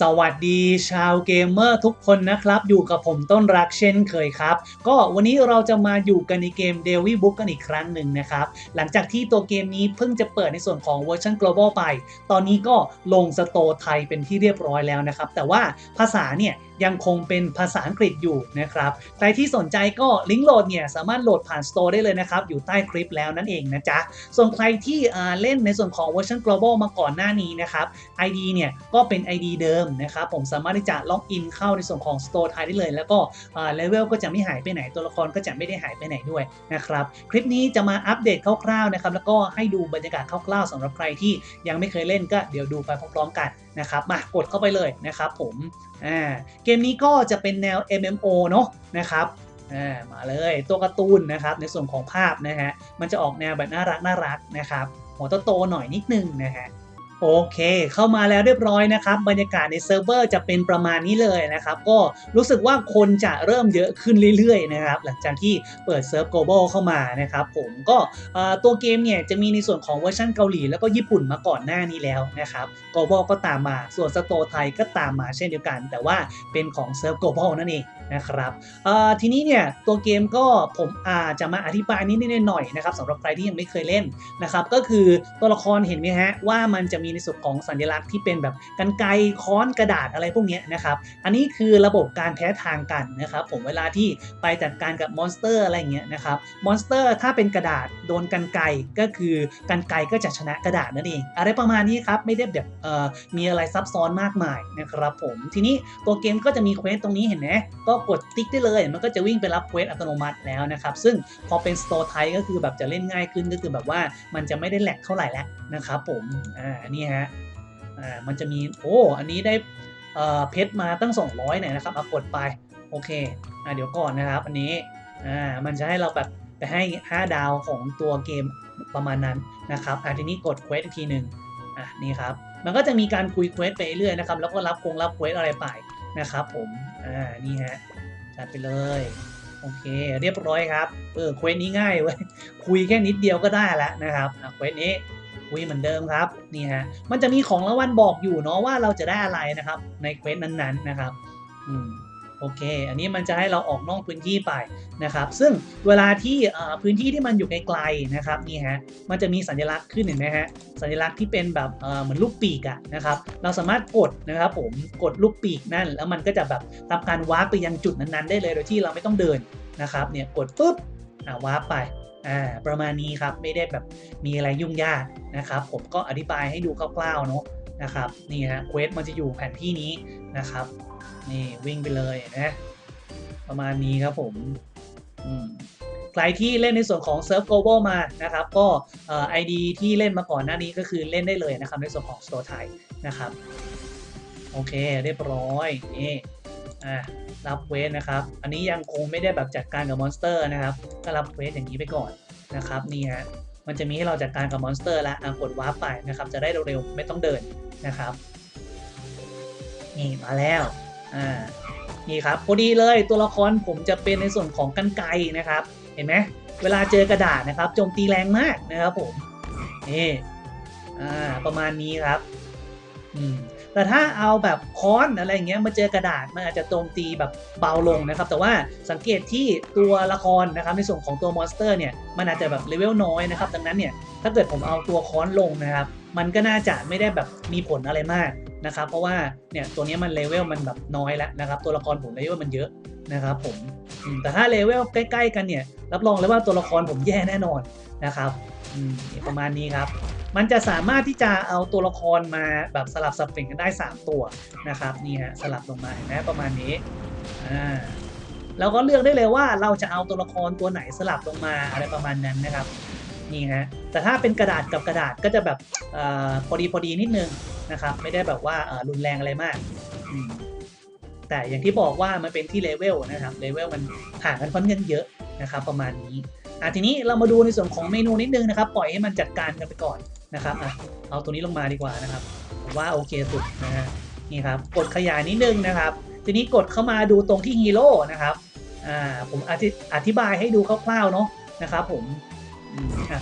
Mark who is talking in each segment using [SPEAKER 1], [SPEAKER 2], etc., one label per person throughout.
[SPEAKER 1] สวัสดีชาวเกมเมอร์ทุกคนนะครับ อยู่กับผมต้นรักเช่นเคยครับ ก็วันนี้เราจะมาอยู่กันในเกม d e v i Book กันอีกครั้งหนึ่งนะครับ หลังจากที่ตัวเกมนี้เพิ่งจะเปิดในส่วนของเวอร์ชัน global ไป ตอนนี้ก็ลงสโตร์ไทยเป็นที่เรียบร้อยแล้วนะครับ แต่ว่าภาษาเนี่ยยังคงเป็นภาษาอังกฤษอยู่นะครับ ใครที่สนใจก็ลิงก์โหลดเนี่ยสามารถโหลดผ่านสโตร์ได้เลยนะครับ อยู่ใต้คลิปแล้วนั่นเองนะจ๊ะ ส่วนใครที่เล่นในส่วนของเวอร์ชัน global มาก่อนหน้านี้นะครับ ID เนี่ยก็เป็น ID เดิมนะครับผมสามารถที่จะล็อกอินเข้าในส่วนของ Store ไทยได้เลย แล้วก็เลเวลก็จะไม่หายไปไหนตัวละครก็จะไม่ได้หายไปไหนด้วยนะครับคลิปนี้จะมาอัปเดตคร่าวๆนะครับแล้วก็ให้ดูบรรยากาศคร่าวๆสำหรับใครที่ยังไม่เคยเล่นก็เดี๋ยวดูไปพร้อมๆกันนะครับมากดเข้าไปเลยนะครับผมอ่าเกมนี้ก็จะเป็นแนว MMO เนาะนะครับมาเลยตัวการ์ตูนนะครับในส่วนของภาพนะฮะมันจะออกแนวแบบน่ารักน่ารักนะครับหัวโตๆหน่อยนิดนึงนะฮะ โอเค เข้ามาแล้วเรียบร้อยนะครับ บรรยากาศในเซิร์ฟเวอร์จะเป็นประมาณนี้เลยนะครับ ก็รู้สึกว่าคนจะเริ่มเยอะขึ้นเรื่อยๆนะครับ หลังจากที่เปิดเซิร์ฟ global เข้ามานะครับผมก็ตัวเกมเนี่ยจะมีในส่วนของเวอร์ชันเกาหลี แล้วก็ญี่ปุ่นมาก่อนหน้านี้แล้วนะครับ global ก็ตามมา ส่วนสโตไทยก็ตามมาเช่นเดียวกัน แต่ว่าเป็นของเซิร์ฟ global นั่นเองนะครับทีนี้เนี่ยตัวเกมก็ผมอาจจะมาอธิบายนิดๆหน่อยๆนะครับสำหรับใครที่ยังไม่เคยเล่นนะครับ ก็คือตัวละครเห็นไหมฮะว่ามันจะมีในส่วนของสัญลักษณ์ที่เป็นแบบกันไกรค้อนกระดาษอะไรพวกนี้นะครับอันนี้คือระบบการแพ้ทางกันนะครับผมเวลาที่ไปจัดการกับมอนสเตอร์อะไรเงี้ยนะครับมอนสเตอร์ถ้าเป็นกระดาษโดนกันไกรก็คือกันไกรก็จะชนะกระดาษนั่นเอง อะไรประมาณนี้ครับไม่ได้แบบเอ่อมีอะไรซับซ้อนมากมายนะครับผมทีนี้ตัวเกมก็จะมีเควสตรงนี้เห็นไหมก็กดติ๊กได้เลยมันก็จะวิ่งไปรับเควสอัตโนมัติแล้วนะครับซึ่งพอเป็นสโตร์ไทยก็คือแบบจะเล่นง่ายขึ้นก็คือแบบว่ามันจะไม่ได้แหลกเท่าไหร่แล้วนะครับผมอ่านี่ฮะอ่ามันจะมีโอ้อันนี้ได้เอ่อเพชรมาตั้ง 200เนี่ยนะครับเอากดไปโอเคอ่าเดี๋ยวก่อนนะครับ อันนี้อ่ามันจะให้เราแบบไปให้ 5 ดาวของตัวเกมประมาณนั้นนะครับอ่าทีนี้กดเควสอีกทีหนึ่งอะนี่ครับมันก็จะมีการคุยเควสไปเรื่อยนะครับแล้วก็รับคงรับเควสอะไรไปนะครับผมอ่านี่ฮะจัดไปเลยโอเคเรียบร้อยครับเออเควสนี้ง่ายเว้ยคุยแค่นิดเดียวก็ได้แล้วนะครับเควสนี้ คุยเหมือนเดิมครับนี่ฮะมันจะมีของรางวัลบอกอยู่เนาะว่าเราจะได้อะไรนะครับ ในเควสนั้นๆนะครับอืมโอเค อันนี้มันจะให้เราออกนอกพื้นที่ไปนะครับ ซึ่งเวลาที่พื้นที่ที่มันอยู่ไกลๆนะครับนี่ฮะ มันจะมีสัญลักษณ์ขึ้นเห็นไหมฮะ สัญลักษณ์ที่เป็นแบบเหมือนลูกปีกอะนะครับ เราสามารถกดนะครับผม กดลูกปีกนั่น แล้วมันก็จะแบบทำการวาร์ปไปยังจุดนั้นๆ ได้เลย โดยที่เราไม่ต้องเดินนะครับ เนี่ย กดปุ๊บ อ่าวาร์ปไป อ่าประมาณนี้ครับไม่ได้แบบมีอะไรยุ่งยากนะครับ ผมก็อธิบายให้ดูคร่าวๆเนาะนะครับนี่ฮะเควสมันจะอยู่แผนที่นี้นะครับนี่วิ่งไปเลยนะประมาณนี้ครับผมอืมใครที่เล่นในส่วนของ Surf Global มานะครับ ก็เอ่อ ID ที่เล่นมาก่อนหน้านี้ก็คือเล่นได้เลยนะครับ ในส่วนของ Store ไทยนะครับ โอเคเรียบร้อยนี่อะ รับเวสนะครับ อันนี้ยังคงไม่ได้แบบจัดการกับมอนสเตอร์นะครับก็รับเวสอย่างนี้ไปก่อนนะครับนี่ฮะมันจะมีให้เราจัดการกับมอนสเตอร์แล้วอะกดวาร์ปไปนะครับ จะได้เร็วๆไม่ต้องเดินนะครับ นี่มาแล้วอ่านี่ครับพอดีเลยตัวละครผมจะเป็นในส่วนของกันไกนะครับ เห็นไหมเวลาเจอกระดาษนะครับโจมตีแรงมากนะครับผมนี่อ่าประมาณนี้ครับอืม แต่ถ้าเอาแบบค้อนอะไรเงี้ยมาเจอกระดาษมันอาจจะโจมตีแบบเบาลงนะครับ แต่ว่าสังเกตที่ตัวละครนะครับในส่วนของตัวมอนสเตอร์เนี่ยมันอาจจะแบบเลเวลน้อยนะครับดังนั้นเนี่ยถ้าเกิดผมเอาตัวค้อนลงนะครับ มันก็น่าจะไม่ได้แบบมีผลอะไรมากนะครับ เพราะว่าเนี่ยตัวนี้มันเลเวลมันแบบน้อยแล้วนะครับ ตัวละครผมเลเวลมันเยอะนะครับผมแต่ถ้าเลเวลใกล้ ๆ กันเนี่ยรับรองเลยว่าตัวละครผมแย่แน่นอนนะครับประมาณนี้ครับ มันจะสามารถที่จะเอาตัวละครมาแบบสลับสับเปลี่ยนกันได้ 3 ตัวนะครับนี่ฮะสลับลงมาเห็นไหมประมาณนี้อ่าเราก็เลือกได้เลยว่าเราจะเอาตัวละครตัวไหนสลับลงมาอะไรประมาณนั้นนะครับนี่ฮะแต่ถ้าเป็นกระดาษกับกระดาษก็จะแบบเออพอดีพอดีนิดนึงนะครับไม่ได้แบบว่ารุนแรงอะไรมาก แต่อย่างที่บอกว่ามันเป็นที่เลเวลนะครับเลเวลมันห่างกันค่อนข้างเยอะนะครับประมาณนี้อะทีนี้เรามาดูในส่วนของเมนูนิดนึงนะครับ ปล่อยให้มันจัดการกันไปก่อน นะครับอะเอาตัวนี้ลงมาดีกว่านะครับผมว่าโอเคสุดนะฮะนี่ครับกดขยายนิดนึงนะครับ ทีนี้กดเข้ามาดูตรงที่ฮีโร่นะครับอ่าผมอธิอธิบายให้ดูคร่าวๆเนาะนะครับผม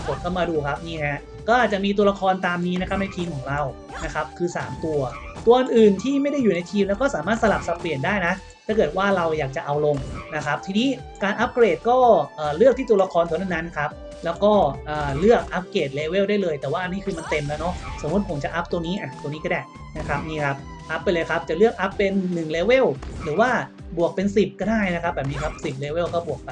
[SPEAKER 1] กดเข้ามาดูครับนี่ฮะก็จะมีตัวละครตามนี้นะครับในทีมของเรานะครับคือ 3 ตัว ตัวอื่นที่ไม่ได้อยู่ในทีมแล้วก็สามารถสลับสับเปลี่ยนได้นะถ้าเกิดว่าเราอยากจะเอาลงนะครับ ทีนี้การอัปเกรดก็เอ่อเลือกที่ตัวละครตัวนั้นๆครับ แล้วก็เลือกอัปเกรดเลเวลได้เลย แต่ว่าอันนี้คือมันเต็มแล้วเนาะสมมติผมจะอัพตัวนี้อะตัวนี้ก็ได้นะครับนี่ครับอัพไปเลยครับจะเลือกอัพเป็น1เลเวลหรือว่าบวกเป็น 10 ก็ได้นะครับแบบนี้ครับ10เลเวลก็บวกไป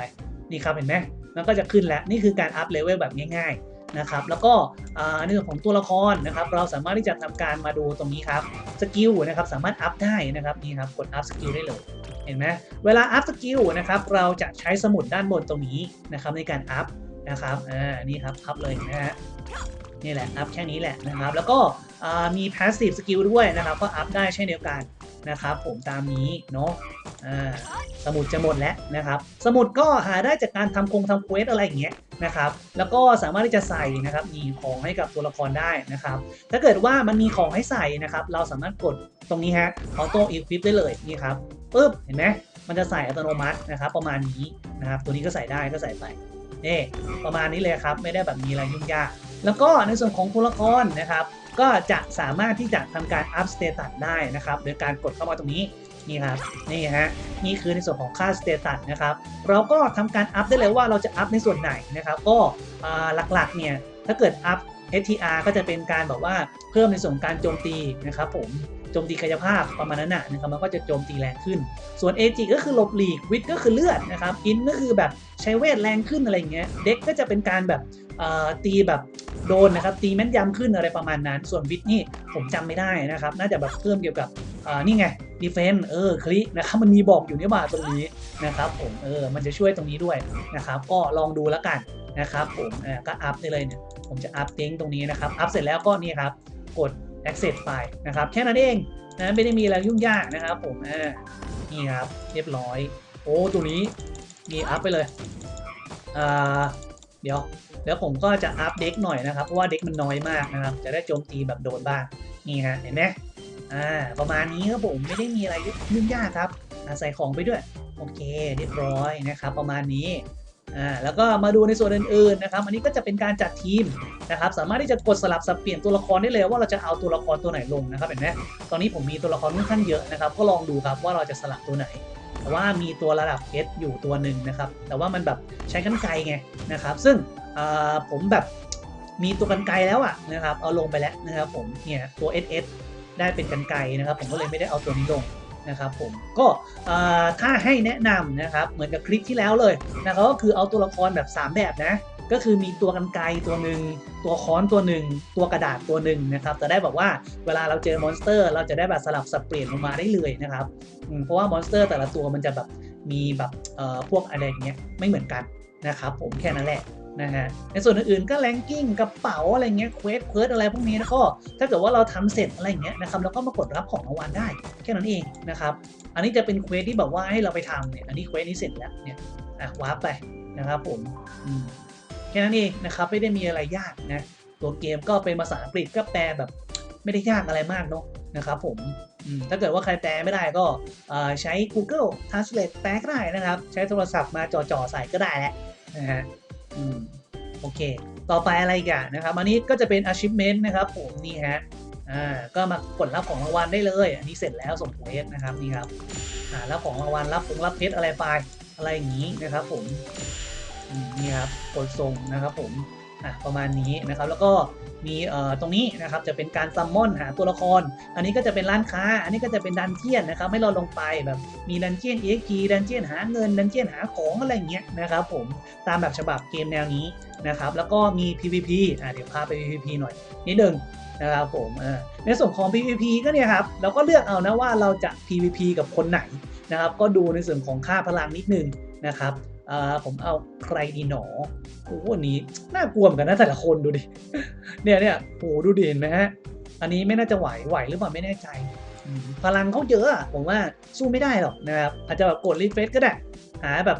[SPEAKER 1] นี่ครับเห็นไหมมันก็จะขึ้นแล้วนี่คือการอัพเลเวลแบบง่ายๆนะครับแล้วก็อ่าในส่วนของตัวละครนะครับเราสามารถที่จะทำการมาดูตรงนี้ครับสกิลนะครับสามารถอัพได้นะครับนี่ครับกดอัพสกิลได้เลยเห็นไหมเวลาอัพสกิลนะครับเราจะใช้สมุดด้านบนตรงนี้นะครับในการอัพ นะครับอ่านี่ครับอัพเลยนะฮะนี่แหละอัพแค่นี้แหละนะครับ แล้วก็มี passive skill ด้วยนะครับ ก็อัพได้เช่นเดียวกันนะครับ ผมตามนี้เนาะอ่าสมุดจะหมดแล้วนะครับ สมุดก็หาได้จากการทำคงทำเควสอะไรอย่างเงี้ยนะครับ แล้วก็สามารถที่จะใส่นะครับมีของให้กับตัวละครได้นะครับ ถ้าเกิดว่ามันมีของให้ใส่นะครับ เราสามารถกดตรงนี้ฮะออโต้อีควิปได้เลยนี่ครับปึ๊บเห็นไหมมันจะใส่อัตโนมัตินะครับ ประมาณนี้นะครับ ตัวนี้ก็ใส่ได้ก็ใส่ไป นี่ประมาณนี้เลยครับ ไม่ได้แบบมีอะไรยุ่งยาก แล้วก็ในส่วนของตัวละครนะครับ ก็จะสามารถที่จะทำการอัพสเตตัสได้นะครับโดยการกดเข้ามาตรงนี้นี่ครับนี่ฮะนี่คือในส่วนของค่าสเตตัสนะครับ เราก็ทำการอัพได้เลยว่าเราจะอัพในส่วนไหนนะครับ ก็หลักๆเนี่ยถ้าเกิดอัพ STR ก็จะเป็นการแบบว่าเพิ่มในส่วนการโจมตีนะครับผม โจมตีกายภาพประมาณนั้นนะนะครับมันก็จะโจมตีแรงขึ้น ส่วน AG ก็คือหลบหลีกวิทก็คือเลือดนะครับอินก็คือแบบใช้เวทแรงขึ้นอะไรอย่างเงี้ยเด็กก็จะเป็นการแบบเอ่อตีแบบโดนนะครับตีแม่นยำขึ้นอะไรประมาณนั้น ส่วนวิทนี่ผมจำไม่ได้นะครับน่าจะแบบเพิ่มเกี่ยวกับอ่านี่ไงดีเฟนเออคลินะครับมันมีบอกอยู่นี่มาตรงนี้นะครับผมเออมันจะช่วยตรงนี้ด้วยนะครับก็ลองดูแล้วกันนะครับผมเออก็อัพได้เลยเนี่ยผมจะอัพติ้งตรงนี้นะครับอัพเสร็จแล้วก็นี่ครับกด access ไปนะครับ แค่นั้นเองนะไม่ได้มีอะไรยุ่งยากนะครับผมนี่ครับเรียบร้อย โอ้ตัวนี้มีอัพไปเลยอ่าเดี๋ยวเดี๋ยวผมก็จะอัพเด็กหน่อยนะครับ เพราะว่าเด็กมันน้อยมากนะครับ จะได้โจมตีแบบโดนบ้าง นี่ฮะเห็นไหมอ่าประมาณนี้ครับผมไม่ได้มีอะไรยุ่งยากครับใส่ของไปด้วย โอเคเรียบร้อยนะครับ ประมาณนี้ อ่าแล้วก็มาดูในส่วนอื่นๆนะครับ อันนี้ก็จะเป็นการจัดทีมนะครับ สามารถที่จะกดสลับสับเปลี่ยนตัวละครได้เลยว่าเราจะเอาตัวละครตัวไหนลงนะครับเห็นไหมตอนนี้ผมมีตัวละครค่อนข้างเยอะนะครับ ก็ลองดูครับว่าเราจะสลับตัวไหน แต่ว่ามีตัวระดับ S อยู่ตัวหนึ่งนะครับ แต่ว่ามันแบบใช้กันไกรไงนะครับ ซึ่งผมแบบมีตัวกันไกรแล้วอะนะครับ เอาลงไปแล้วนะครับผมเนี่ยตัว SS ได้เป็นกันไกรนะครับ ผมก็เลยไม่ได้เอาตัวนี้ลง นะครับผมก็ถ้าให้แนะนำนะครับเหมือนกับคลิปที่แล้วเลยนะครับก็คือเอาตัวละครแบบ 3 แบบนะก็คือมีตัวกันไกตัวหนึ่งตัวค้อนตัวหนึ่งตัวกระดาษตัวหนึ่งนะครับจะได้แบบว่าเวลาเราเจอมอนสเตอร์ เราจะได้แบบสลับสับเปลี่ยนลงมาได้เลยนะครับเพราะว่ามอนสเตอร์แต่ละตัวมันจะแบบมีแบบพวกอะไรอย่างเงี้ยไม่เหมือนกันนะครับผมแค่นั้นแหละ นะฮะในส่วนอื่นๆก็แรงกิ้งกระเป๋าอะไรเงี้ยเควสเควสอะไรพวกนี้แล้วก็ถ้าเกิดว่าเราทำเสร็จอะไรเงี้ยนะครับเราก็มากดรับของรางวัลได้ แค่นั้นเองนะครับอันนี้จะเป็นเควสที่แบบว่าให้เราไปทำเนี่ยอันนี้เควสนี้เสร็จแล้วเนี่ยอะวาร์ปไปนะครับผมแค่นั้นเองนะครับไม่ได้มีอะไรยากนะตัวเกมก็เป็นภาษาอังกฤษก็แปลแบบไม่ได้ยากอะไรมากเนาะนะครับผมถ้าเกิดว่าใครแปลไม่ได้ก็ใช้ Google Translate แปลก็ได้นะครับ ใช้โทรศัพท์มาจ่อๆใส่ก็ได้แหละนะฮะ โอเค ต่อไปอะไรกันนะครับ อันนี้ก็จะเป็น achievement นะครับผมนี่ฮะอ่าก็มากดรับของรางวัลได้เลย อันนี้เสร็จแล้วส่งเควสนะครับนี่ครับอ่ารับของรางวัลรับผงรับเพชรอะไรไปอะไรอย่างนี้นะครับ ผมนี่ครับกดส่งนะครับผม อะประมาณนี้นะครับแล้วก็มีเอ่อตรงนี้นะครับจะเป็นการซัมมอนหาตัวละคร อันนี้ก็จะเป็นร้านค้า อันนี้ก็จะเป็นดันเจียนนะครับให้เราลงไปแบบมีดันเจียนเอ็กีดันเจียนหาเงินดันเจียนหาของอะไรเงี้ยนะครับผมตามแบบฉบับเกมแนวนี้นะครับแล้วก็มี PVP อะเดี๋ยวพาไป PVP หน่อยนิดนึงนะครับผมในส่วนของ PVP ก็เนี่ยครับเราก็เลือกเอานะว่าเราจะ PVP กับคนไหนนะครับก็ดูในส่วนของค่าพลังนิดนึงนะครับ อ่อผมเอาใครดีหนอโอ้โหวันนี้น่ากลัวเหมือนกันนะแต่ละคนดูดิ เนี่ยเนี่ยโอ้ดูดิเห็นไหมฮะ อันนี้ไม่น่าจะไหวไหวหรือเปล่าไม่แน่ใจ พลังเขาเยอะผมว่าสู้ไม่ได้หรอกนะครับอาจจะแบบกดรีเฟรชก็ได้ หาแบบ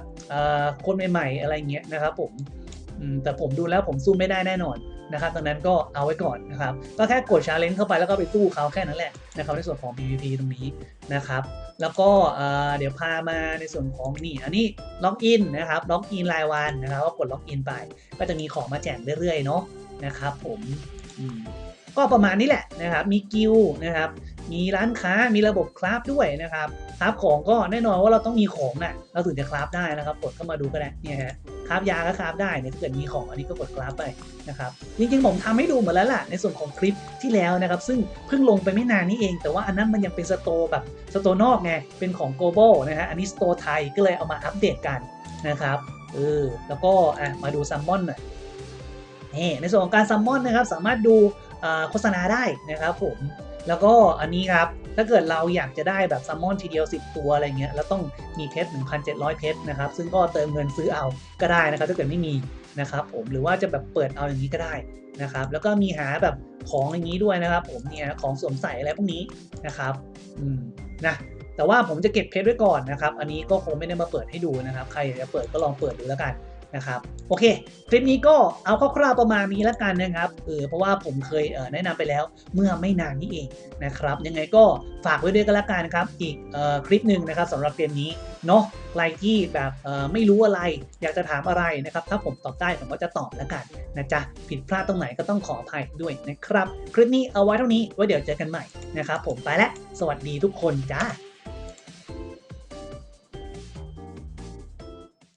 [SPEAKER 1] คนใหม่ๆอะไรเงี้ยนะครับผมอืมแต่ผมดูแล้วผมสู้ไม่ได้แน่นอนนะครับดังนั้นก็เอาไว้ก่อนนะครับ ก็แค่กดชาเลนจ์เข้าไปแล้วก็ไปสู้เขาแค่นั้นแหละนะครับในส่วนของ PVP ตรงนี้นะครับ แล้วก็เดี๋ยวพามาในส่วนของนี่อันนี้ล็อกอินนะครับล็อกอินรายวันนะครับก็กดล็อกอินไป ก็จะมีของมาแจกเรื่อยๆเนาะนะครับผมมก็ประมาณนี้แหละนะครับ มีกิลนะครับ มีร้านค้ามีระบบคราฟด้วยนะครับคราฟของก็แน่นอนว่าเราต้องมีของน่ะเราถึงจะคราฟได้นะครับกดเข้ามาดูก็ได้เนี่ยฮะ ราฟยาก็คราฟได้เนี่ยถ้าเกิดมีของอันนี้ก็กดคราฟไปนะครับจริงๆผมทำให้ดูหมดแล้วล่ะในส่วนของคลิปที่แล้วนะครับซึ่งเพิ่งลงไปไม่นานนี้เอง แต่ว่าอันนั้นมันยังเป็นสโตร์แบบสโตร์นอกไงเป็นของ global นะฮะอันนี้สโตร์ไทยก็เลยเอามาอัปเดตกันนะครับเออแล้วก็อะมาดูซัมมอนหน่อยนี่ในส่วนของการซัมมอนนะครับสามารถดูโฆษณาได้นะครับผม แล้วก็อันนี้ครับ ถ้าเกิดเราอยากจะได้แบบซัมมอนทีเดียว 10 ตัวอะไรเงี้ยแล้วต้องมีเพชร 1,700 เพชรนะครับ ซึ่งก็เติมเงินซื้อเอาก็ได้นะครับ ถ้าเกิดไม่มีนะครับผมหรือว่าจะแบบเปิดเอาอย่างนี้ก็ได้นะครับ แล้วก็มีหาแบบของอย่างนี้ด้วยนะครับ ผมเนี่ยของสวมใส่อะไรพวกนี้นะครับอืมนะแต่ว่าผมจะเก็บเพชรไว้ก่อนนะครับ อันนี้ก็คงไม่ได้มาเปิดให้ดูนะครับ ใครอยากจะเปิดก็ลองเปิดดูแล้วกัน นะครับโอเค คลิปนี้ก็เอาคร่าวๆประมาณนี้แล้วกันนะครับเออเพราะว่าผมเคยเออแนะนำไปแล้วเมื่อไม่นานนี้เองนะครับ ยังไงก็ฝากไว้ด้วยกันละกันนะครับ อีกออคลิปหนึ่งนะครับสำหรับเกมนี้เนาะใครที่แบบไม่รู้อะไร อยากจะถามอะไรนะครับ ถ้าผมตอบได้ผมก็จะตอบแล้วกันนะจ๊ะผิดพลาดตรงไหนก็ต้องขออภัยด้วยนะครับ คลิปนี้เอาไว้เท่านี้ไว้เดี๋ยวเจอกันใหม่นะครับ ผมไปแล้วสวัสดีทุกคนจ้า